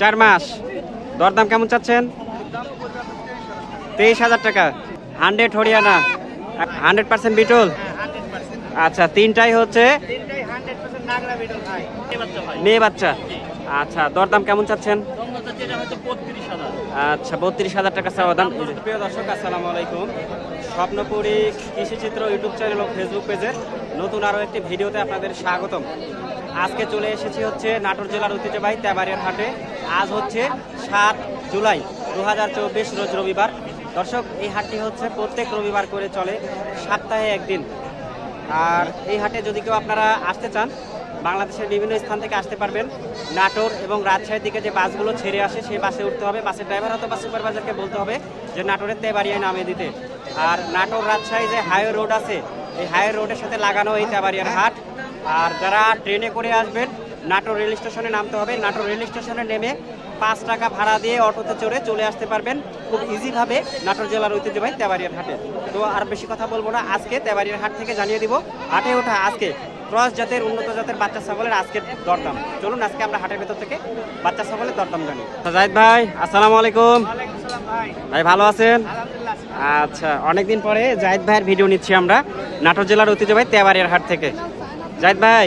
চার মাস। দরদাম কেমন চাচ্ছেন? তেইশ হাজার টাকা। Hundred Haryana. Hundred percent Beetal? আচ্ছা তিনটাই হচ্ছে মেয়ে বাচ্চা। আচ্ছা দরদাম কেমন চাচ্ছেন? আচ্ছা বত্রিশ হাজার টাকা চাওয়া দাম। প্রিয় দর্শক, আসসালামু আলাইকুম। স্বপ্নপুরী কৃষিচিত্র ইউটিউব চ্যানেল ও ফেসবুক পেজের নতুন আরও একটি ভিডিওতে আপনাদের স্বাগতম। আজকে চলে এসেছি হচ্ছে নাটোর জেলার ঐতিহ্যবাহী তেবাড়িয়ার হাটে। আজ হচ্ছে সাত জুলাই দু হাজার চব্বিশ রোজ রবিবার। দর্শক, এই হাটটি হচ্ছে প্রত্যেক রবিবার করে চলে, সপ্তাহে একদিন। আর এই হাটে যদি কেউ আপনারা আসতে চান, বাংলাদেশের বিভিন্ন স্থান থেকে আসতে পারবেন। নাটোর এবং রাজশাহীর দিকে যে বাসগুলো ছেড়ে আসে, সেই বাসে উঠতে হবে। বাসের ড্রাইভার অথবা সুপারভাইজারকে বলতে হবে যে, নাটোরের তেবাড়িয়ায় নামিয়ে দিতে। আর নাটোর রাজশাহী যে হাইওয়ে রোড আছে এই হাইওয়ে রোডের সাথে লাগানো এই তেবাড়িয়ার হাট। আর যারা ট্রেনে করে আসবেন নাটোর রেল স্টেশনে নামতে হবে। নাটোর রেল স্টেশনে নেমে পাঁচ টাকা ভাড়া দিয়ে অটোতে চড়ে চলে আসতে পারবেন খুব ইজিভাবে নাটোর জেলার ঐতিহ্যবাহী তেবাড়িয়ার হাটে। তো আর বেশি কথা বলব না আজকে তেবাড়িয়ার হাট থেকে জানিয়ে দিব হাটে ওঠা আজকে ক্রস জাতের উন্নত জাতের বাচ্চা ছাগলের আজকের দরদাম। চলুন আজকে আমরা হাটের ভেতর থেকে বাচ্চা ছাগলের দরদাম জানি। জাহিদ ভাই আসসালামু আলাইকুম। ভাই। ভালো আছেন? আচ্ছা অনেকদিন পরে জাহিদ ভাইয়ের ভিডিও নিচ্ছি আমরা। নাটোর জেলার ঐতিহ্যবাহী তেবাড়িয়ার হাট থেকে। জাহিদ ভাই,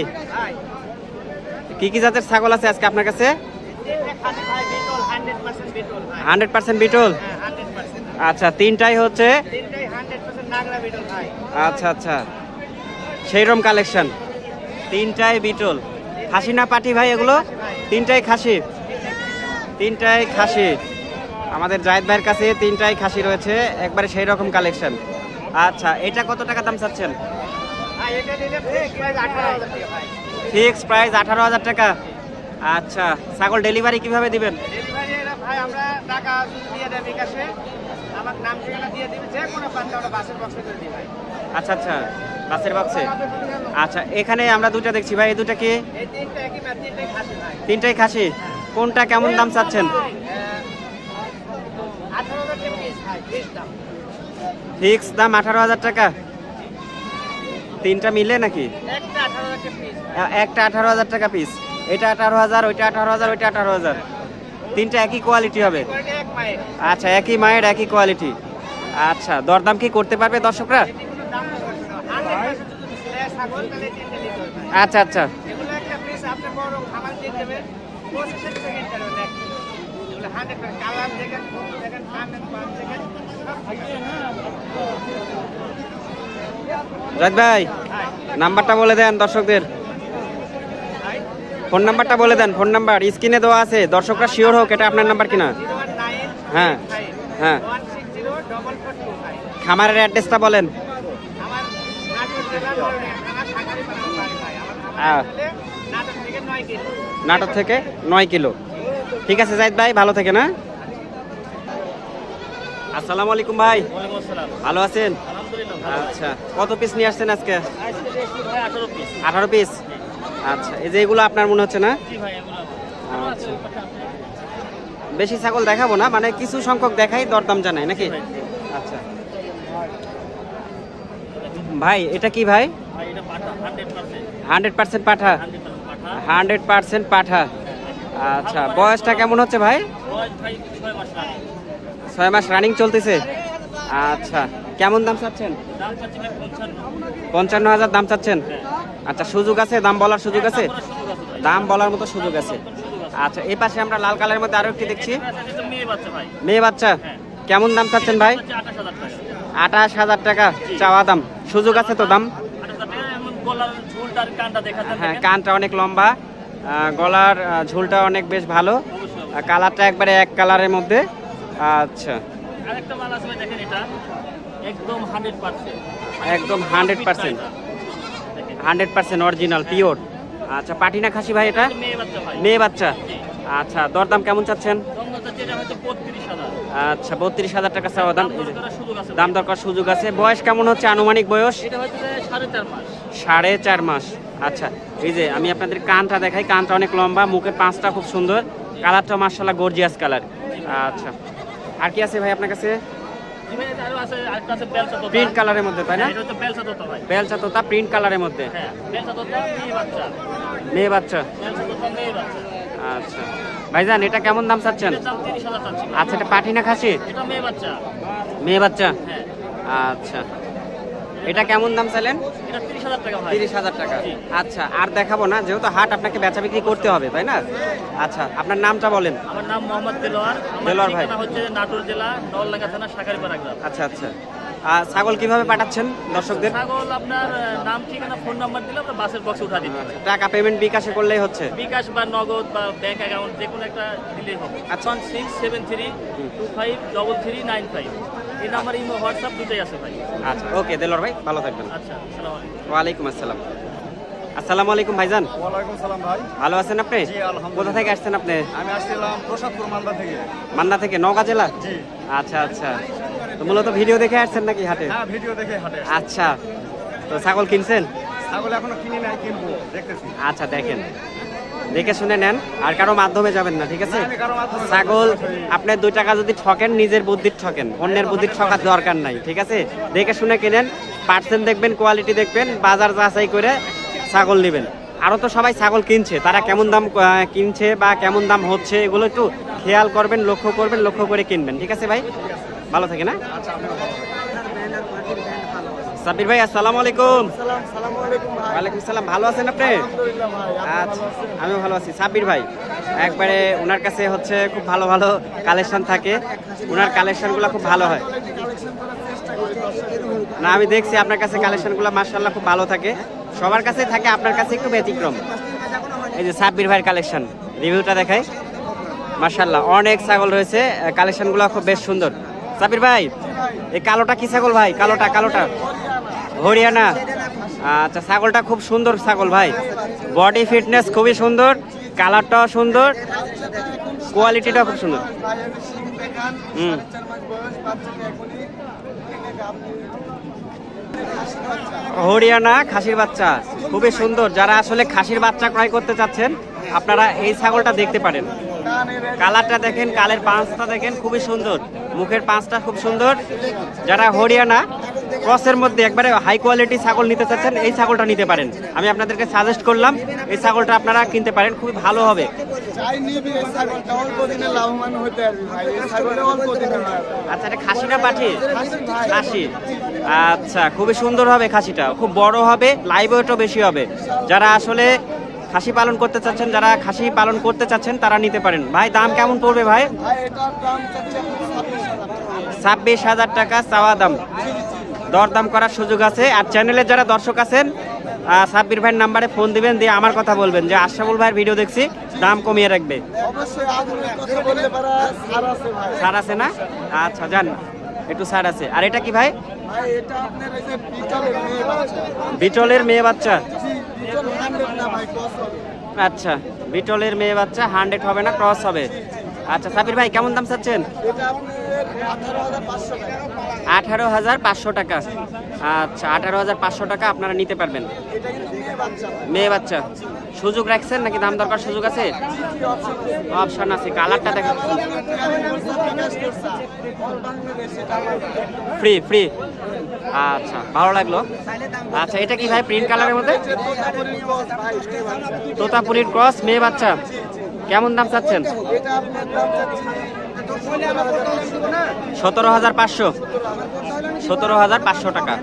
কি কি জাতের ছাগল আছে আজকে আপনার কাছে? Hundred percent Beetal. আচ্ছা তিনটাই হচ্ছে? আচ্ছা আচ্ছা। সেই রকম কালেকশন। তিনটাই বিটল। খাসি না পাটি ভাই এগুলো? তিনটাই খাসি। তিনটাই খাসি। আমাদের জায়েদ ভাইয়ের কাছে তিনটাই খাসি রয়েছে, একবারে সেই রকম কালেকশন আচ্ছা এটা কত টাকা দাম চাচ্ছেন? ফিক্স প্রাইস আঠারো হাজার টাকা। আচ্ছা ছাগল ডেলিভারি কীভাবে দিবেন? আচ্ছা আচ্ছা বাসের বাক্সে আচ্ছা এখানে আমরা দুটো দেখছি ভাই, এই দুটা কি? তিনটাই খাসি। কোনটা কেমন দাম চাচ্ছেন আঠারো হাজার টাকা পিস ভাই পিস দাম ফিক্স দাম আঠারো হাজার টাকা। তিনটা মিলে নাকি? একটা আঠারো হাজার টাকা পিস এটা আঠারো হাজার ওইটা আঠারো হাজার ওইটা আঠারো হাজার। তিনটা একই কোয়ালিটি হবে? আচ্ছা একই মায়ের একই কোয়ালিটি আচ্ছা দরদাম কি করতে পারবে দর্শকরা। আচ্ছা আচ্ছা। দেখেন দেখেন। রাজ ভাই, নাম্বারটা বলে দেন দর্শকদের। ফোন নাম্বারটা বলে দেন, ফোন নাম্বার। স্ক্রিনে দেওয়া আছে, দর্শকরা শিওর হোক এটা আপনার নাম্বার কিনা। হ্যাঁ হ্যাঁ। খামারের অ্যাড্রেসটা বলেন। নাটোর থেকে নয় কিলো। থেকে নয় কিলো ঠিক আছে, জাহিদ ভাই, ভালো থেকে না আসসালামু আলাইকুম ভাই। ভালো আছেন? আচ্ছা কত পিস নিয়ে আসছেন আজকে? আঠারো পিস আচ্ছা এই যে এগুলো আপনার মনে হচ্ছে না? আচ্ছা। বেশি ছাগল দেখাবো না মানে কিছু সংখ্যক দেখাই দরদাম জানাই নাকি? আচ্ছা। ভাই এটা কি ভাই? হান্ড্রেড পার্সেন্ট পাঠা? হান্ড্রেড পার্সেন্ট পাঠা। হান্ড্রেড পার্সেন্ট পাঠা। আচ্ছা বয়সটা কেমন হচ্ছে ভাই? ছয় মাস রানিং চলতেছে। আচ্ছা কেমন দাম চাচ্ছেন? পঞ্চান্ন হাজার দাম চাচ্ছেন? আচ্ছা সুযোগ আছে? দাম বলার সুযোগ আছে? দাম বলার মতো সুযোগ আছে। আচ্ছা এই পাশে আমরা লাল কালারের মধ্যে আরও একটি দেখছি। মেয়ে বাচ্চা। কেমন দাম চাচ্ছেন ভাই? আঠাশ হাজার টাকা চাওয়া দাম। সুযোগ আছে তো দাম? হ্যাঁ কানটা অনেক লম্বা। গলার ঝুলটা অনেক বেশ ভালো। কালারটা একবারে এক কালারের মধ্যে। আচ্ছা। আরেকটা মাল আছে দেখেন এটা। একদম হান্ড্রেড পার্সেন্ট একদম hundred percent hundred percent original pure আচ্ছা পাটিনা খাসি ভাই এটা? মেয়ে বাচ্চা ভাই। মেয়ে বাচ্চা। আচ্ছা দরদাম কেমন চাচ্ছেন? আচ্ছা বত্রিশ হাজার টাকা চাওয়া। দাম দাম দরকার সুযোগ আছে বয়স কেমন হচ্ছে আনুমানিক বয়স? এটা হয়তো যে সাড়ে চার মাস। সাড়ে চার মাস। আচ্ছা এই যে আমি আপনাদের কানটা দেখাই। কানটা অনেক লম্বা মুখের পাঁচটা খুব সুন্দর। কালারটা মার্শাল্লাহ গর্জিয়াস কালার আচ্ছা। আর কি আছে ভাই আপনার কাছে? প্রিন্ট কালারের মধ্যে তাই না? তোতা প্রিন্ট কালারের মধ্যে? মেয়ে বাচ্চা। আচ্ছা। ভাইজান এটা কেমন দাম চাচ্ছেন? আচ্ছা এটা পাঠি না খাসি? মেয়ে বাচ্চা। মেয়ে বাচ্চা? হ্যাঁ। আচ্ছা। এটা কেমন দাম চাইলেন? এটা তিরিশ হাজার টাকা আচ্ছা আর দেখাবো না যেহেতু হাট আপনাকে বেচা বিক্রি করতে হবে তাই না? আচ্ছা আপনার নামটা বলেন। আমার নাম মোহাম্মদ দেলোয়ার। দেলোয়ার ভাই। হচ্ছে নাটোর জেলা নলডাঙ্গা থানা সাকারিপাড়া গ্রাম। আচ্ছা আচ্ছা। আর ছাগল কীভাবে পাঠাচ্ছেন দর্শকদের? ছাগল আপনার নাম ঠিকানা ফোন নাম্বার দিলে আমরা বাসের বক্সে উঠা দিতে হবে। টাকা পেমেন্ট বিকাশে করলেই হচ্ছে? বিকাশ বা নগদ বা ব্যাংক অ্যাকাউন্ট যে কোনো একটা দিলেই হবে। আচ্ছা। Six seven three two five double three nine five এই নাম্বার ইমো হোয়াটসঅ্যাপ দুটোই আছে ভাই। আচ্ছা ওকে দেলোর ভাই ভালো থাকবেন। আচ্ছা সালাম আলাইকুম। ওয়ালাইকুম আসসালাম। আসসালামু আলাইকুম ভাইজান। ওয়ালাইকুম সালাম ভাই। ভালো আছেন আপনি? জি, আলহামদুলিল্লাহ। কোথা থেকে আসছেন আপনি? আমি আসছিলাম প্রসাদপুর মালদা থেকে। মান্না থেকে নওগাঁ জেলা? জি। আচ্ছা আচ্ছা। তো মূলত ভিডিও দেখে আসছেন নাকি হাটে? হ্যাঁ ভিডিও দেখে হাটে আচ্ছা। তো ছাগল কিনছেন? ছাগল এখনও কিনি নাই কিনবো দেখতেছি। আচ্ছা দেখেন। দেখে শুনে নেন, আর কারও মাধ্যমে যাবেন না, ঠিক আছে? ছাগল যাব না। আপনি দুই টাকা যদি ঠকেন, নিজের বুদ্ধির ঠকেন, অন্যের বুদ্ধির ঠকার দরকার নাই, ঠিক আছে? দেখে শুনে কিনেন, পার্সেন্ট দেখবেন, কোয়ালিটি দেখবেন, বাজার যাচাই করে ছাগল নেবেন। আরও তো সবাই ছাগল কিনছে, তারা কেমন দাম কিনছে বা কেমন দাম হচ্ছে, এগুলো একটু খেয়াল করবেন, লক্ষ্য করবেন, লক্ষ্য করে কিনবেন, ঠিক আছে ভাই? ভালো থাকে না? সাবির ভাই আসসালামু আলাইকুম। ওয়ালাইকুম সালাম ভালো আছেন আপনি? আচ্ছা আমিও ভালো আছি। সাব্বির ভাই একবারে ওনার কাছে হচ্ছে খুব ভালো ভালো কালেকশন থাকে। ওনার কালেকশনগুলো খুব ভালো হয়। না আমি দেখছি আপনার কাছে কালেকশনগুলো মার্শাল্লাহ খুব ভালো থাকে। সবার কাছেই থাকে আপনার কাছে একটু ব্যতিক্রম। এই যে সাব্বির ভাইয়ের কালেকশন রিভিউটা দেখাই। মার্শাল্লাহ অনেক ছাগল রয়েছে কালেকশনগুলো খুব বেশ সুন্দর। সাব্বির ভাই এই কালোটা কি ছাগল ভাই? কালোটা কালোটা। হরিয়ানা। আচ্ছা ছাগলটা খুব সুন্দর ছাগল ভাই। বডি ফিটনেস খুবই সুন্দর, কালারটাও সুন্দর কোয়ালিটিটাও খুব সুন্দর। হুম। হরিয়ানা, খাসির বাচ্চা। খুবই সুন্দর। যারা আসলে খাসির বাচ্চা ক্রয় করতে চাচ্ছেন আপনারা এই ছাগলটা দেখতে পারেন। কালারটা দেখেন, কালের পাঁচটা দেখেন, খুবই সুন্দর। মুখের পাঁচটা খুব সুন্দর। যারা হরিয়ানা, ক্রসের মধ্যে একবারে হাই কোয়ালিটি ছাগল নিতে চাচ্ছেন, এই ছাগলটা নিতে পারেন। আমি আপনাদেরকে সাজেস্ট করলাম, এই ছাগলটা আপনারা কিনতে পারেন, খুবই ভালো হবে। আচ্ছা এটা খাসি না পাঠি খাসি। খাসি আচ্ছা খুবই সুন্দর হবে খাসিটা। খুব বড় হবে লাইভ ওয়েটও বেশি হবে। যারা আসলে খাসি পালন করতে চাচ্ছেন যারা খাসি পালন করতে চাচ্ছেন তারা নিতে পারেন। ভাই দাম কেমন পড়বে ভাই? ছাব্বিশ হাজার টাকা। চাওয়া দাম। দরদাম করার সুযোগ আছে। আর চ্যানেলের যারা দর্শক আছেন সাব্বির ভাইয়ের নাম্বারে ফোন দিবেন দিয়ে আমার কথা বলবেন যে আশরাফুল ভাইয়ের ভিডিও দেখছি দাম কমিয়ে রাখবে। ছাড় আছে না? আচ্ছা যান। একটু ছাড় আছে। আর এটা কি ভাই? বিটলের মেয়ে বাচ্চা। আচ্ছা বিটলের মেয়ে বাচ্চা হান্ড্রেড হবে না ক্রস হবে। আচ্ছা সাবির ভাই কেমন দাম চাচ্ছেন? আঠারো হাজার পাঁচশো টাকা। আচ্ছা আঠারো হাজার পাঁচশো টাকা আপনারা নিতে পারবেন। মেয়ে বাচ্চা। সুযোগ রাখছেন নাকি? দাম দরকার সুযোগ আছে? অপশন আছে। কালারটা দেখেন। ফ্রি ফ্রি আচ্ছা ভালো লাগল। আচ্ছা এটা কি ভাই প্রিন্ট কালারের মধ্যে? তোতাপুরির ক্রস মেয়ে বাচ্চা। কেমন দাম চাচ্ছেন? সতেরো হাজার পাঁচশো। সতেরো হাজার পাঁচশো টাকা।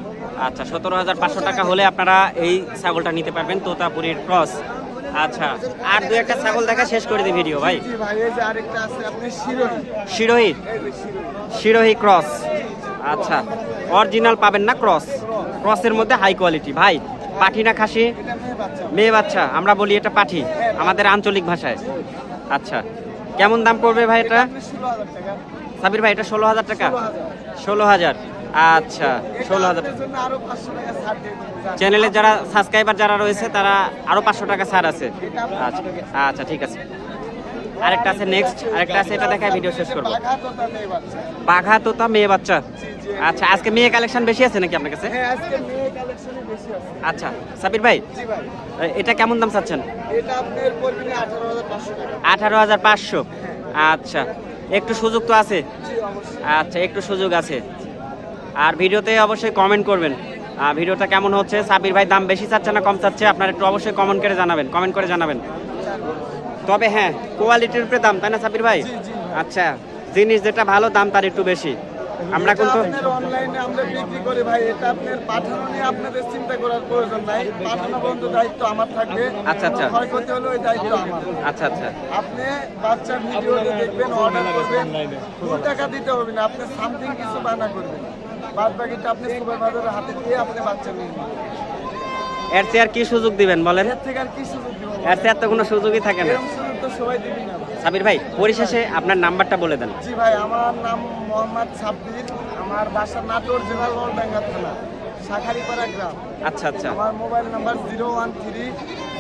আচ্ছা সতেরো হাজার পাঁচশো টাকা হলে আপনারা এই ছাগলটা নিতে পারবেন তোতাপুরির ক্রস। আচ্ছা আর দু একটা ছাগল দেখা শেষ করে দিই ভিডিও ভাই। শিরোহি। শিরোহী? ক্রস। আচ্ছা অরিজিনাল পাবেন না ক্রস। ক্রসের মধ্যে হাই কোয়ালিটি। ভাই পাঠি না খাসি? মেয়ে বাচ্চা আমরা বলি এটা পাঠি আমাদের আঞ্চলিক ভাষায়। আচ্ছা কেমন দাম পড়বে ভাই এটা? সাবির ভাই এটা ষোলো হাজার টাকা? ষোলো হাজার। আচ্ছা ষোলো হাজার। পাঁচশো টাকা চ্যানেলে যারা সাবস্ক্রাইবার যারা রয়েছে তারা আরও পাঁচশো টাকা ছাড় আছে। আচ্ছা আচ্ছা ঠিক আছে। আরেকটা আছে নেক্সট আরেকটা আছে এটা দেখায় ভিডিও শেষ করব। বাঘা তোতা মেয়ে বাচ্চা। আচ্ছা আজকে মেয়ে কালেকশন বেশি আছে নাকি আপনার কাছে? হ্যাঁ আচ্ছা সাবির ভাই এটা কেমন দাম চাচ্ছেন? আঠারো হাজার পাঁচশো আচ্ছা একটু সুযোগ তো আছে? আচ্ছা একটু সুযোগ আছে। আর ভিডিওতে অবশ্যই কমেন্ট করবেন। আর ভিডিওটা কেমন হচ্ছে? সাবির ভাই দাম বেশি চাচ্ছে না কম চাচ্ছে? আপনারা একটু অবশ্যই কমেন্ট করে জানাবেন কমেন্ট করে জানাবেন। তবে হ্যাঁ কোয়ালিটির উপরে দাম তাই না সাবির ভাই। আচ্ছা জিনিস যেটা ভালো দাম তার একটু বেশি। আমরা কিন্তু অনলাইনে আমরা বিক্রি করি ভাই এটা আপনার পাঠানো নিয়ে আপনাদের চিন্তা করার প্রয়োজন নাই। পাঠানো বন্ধু দায়িত্ব আমার থাকবে। আচ্ছা, আচ্ছা। ক্ষয়ক্ষতি হলে ওই দায়িত্ব আমার। আচ্ছা আচ্ছা। আপনি বাচ্চার ভিডিওতে দেখবেন অর্ডার করবেন। দু টাকা দিতে হবে না আপনি সামথিং কিছু বানা করবেন। বাদ বাকিটা আপনি সুপারভাইজারের হাতে দিয়ে আপনি বাচ্চা নিয়ে নেবেন। এর চেয়ে আর কি সুযোগ দিবেন বলেন? এর চেয়ে আর তো কোনো সুযোগই থাকে না। সাবির ভাই পরিশেষে আপনার নাম্বারটা বলে দেন। জি ভাই আমার নাম মোহাম্মদ সাব্বির আমার বাসা নাটোর জেলা লড়ডাঙ্গা থানা শাখারিপাড়া গ্রাম। আচ্ছা আচ্ছা। আমার mobile number zero one three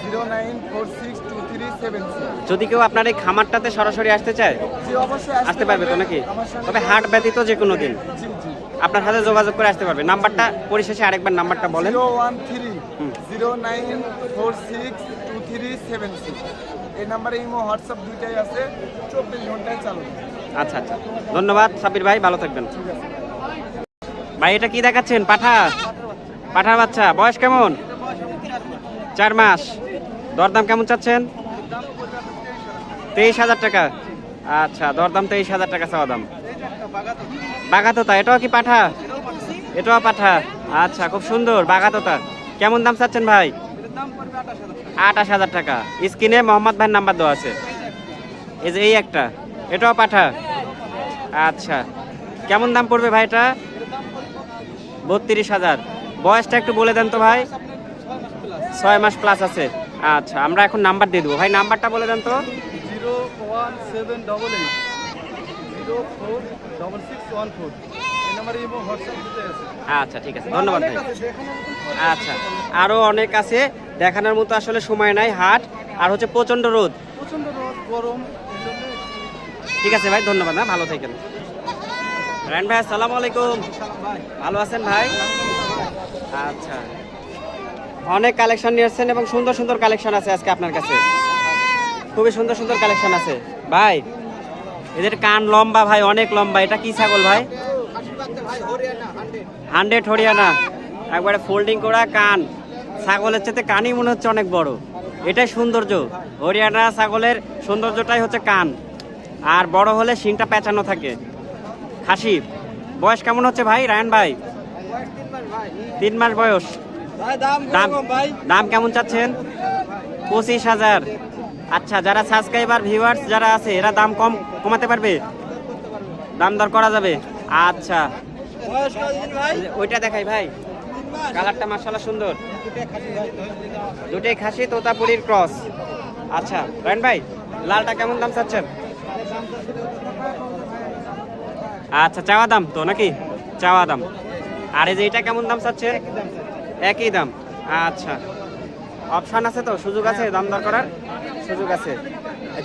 zero nine four six two three seven যদি কেউ আপনার এই খামারটাতে সরাসরি আসতে চায় জি অবশ্যই আসতে পারবে তো নাকি? তবে হাট ব্যতীত যে কোনো দিন। আপনার সাথে যোগাযোগ করে আসতে পারবে। নাম্বারটা পরিশেষে আরেকবার নাম্বারটা বলেন। Zero one three. Zero nine four six two three seven six. এই নাম্বারে ইমো হোয়াটসঅ্যাপ দুইটাই আছে চব্বিশ ঘন্টায় চালু। আচ্ছা আচ্ছা। ধন্যবাদ সাবির ভাই ভালো থাকবেন। ভাই এটা কি দেখাচ্ছেন? পাঠা? পাঠার বাচ্চা। বয়স কেমন? চার মাস। দরদাম কেমন চাচ্ছেন? তেইশ হাজার টাকা। আচ্ছা দরদাম তেইশ হাজার টাকা চাওয়া দাম। বাগাতোতা এটাও কি পাঠা? এটাও পাঠা। আচ্ছা খুব সুন্দর বাগাতোতা কেমন দাম চাচ্ছেন ভাই? আঠাশ হাজার টাকা। স্ক্রিনে মোহাম্মদ ভাইয়ের নাম্বার দেওয়া আছে। এই যে এই একটা। এটাও পাঠা? আচ্ছা। কেমন দাম পড়বে ভাই এটা? বত্রিশ হাজার। বয়সটা একটু বলে দেন তো ভাই। ছয় মাস প্লাস আছে। আচ্ছা আমরা এখন নাম্বার দিয়ে দেবো। ভাই নাম্বারটা বলে দেন তো। Zero one seven double eight zero four double six one four আচ্ছা ঠিক আছে। ধন্যবাদ ভাই। আচ্ছা আরও অনেক আছে। দেখানোর মতো আসলে সময় নাই হাট। আর হচ্ছে প্রচণ্ড রোদ। প্রচণ্ড রোদ গরম ঠিক আছে ভাই ধন্যবাদ হ্যাঁ ভালো থাকেন। রায়ন ভাই আসসালামু আলাইকুম। ভালো আছেন ভাই? আচ্ছা। অনেক কালেকশন নিয়ে এসেছেন এবং সুন্দর সুন্দর কালেকশন আছে আজকে আপনার কাছে। খুবই সুন্দর সুন্দর কালেকশন আছে। ভাই এদের কান লম্বা ভাই অনেক লম্বা। এটা কি ছাগল ভাই? হান্ড্রেড হরিয়ানা। একবারে ফোল্ডিং করা কান। ছাগলের চেয়ে কানই মনে হচ্ছে অনেক বড়। এটাই সৌন্দর্য। হরিয়ানা ছাগলের সৌন্দর্যটাই হচ্ছে কান। আর বড় হলে শিংটা পেঁচানো থাকে। খাসি। বয়স কেমন হচ্ছে ভাই রায়ন ভাই? তিন মাস বয়স। দাম দাম কেমন চাচ্ছেন? পঁচিশ হাজার। আচ্ছা যারা সাবস্ক্রাইবার ভিউয়ার্স যারা আছে এরা দাম কম কমাতে পারবে? দাম দর করা যাবে? আচ্ছা। ওইটা দেখাই ভাই। কালারটা মার্শাল্লাহ সুন্দর। দুটোই খাসি, তোতাপুরির ক্রস। আচ্ছা রায়ন ভাই, লালটা কেমন দাম চাচ্ছেন? আচ্ছা চাওয়া দাম তো নাকি? চাওয়া দাম। আর এই যে এটা কেমন দাম চাচ্ছে একই দাম। আচ্ছা। অপশান আছে তো? সুযোগ আছে দাম দর করার? সুযোগ আছে।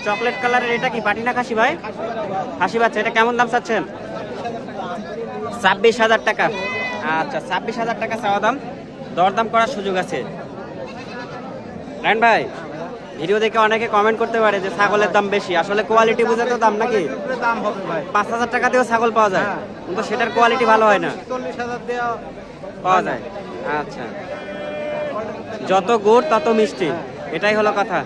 চকলেট কালারের এটা কি পাটিনা খাসি ভাই? খাসি বাচ্চা, এটা কেমন দাম চাচ্ছেন? ছাব্বিশ হাজার টাকা। আচ্ছা ছাব্বিশ হাজার টাকা চাওয়া দাম। দরদাম করার সুযোগ আছে। রায়ন ভাই ভিডিও দেখে অনেকে কমেন্ট করতে পারে যে ছাগলের দাম বেশি। আসলে কোয়ালিটি বুঝে তো দাম নাকি? দাম হবে ভাই পাঁচ হাজার টাকা দিয়েও ছাগল পাওয়া যায়। কিন্তু সেটার কোয়ালিটি ভালো হয় না। চল্লিশ হাজার দেওয়া পাওয়া যায়। আচ্ছা। যত গুড় তত মিষ্টি। এটাই হলো কথা।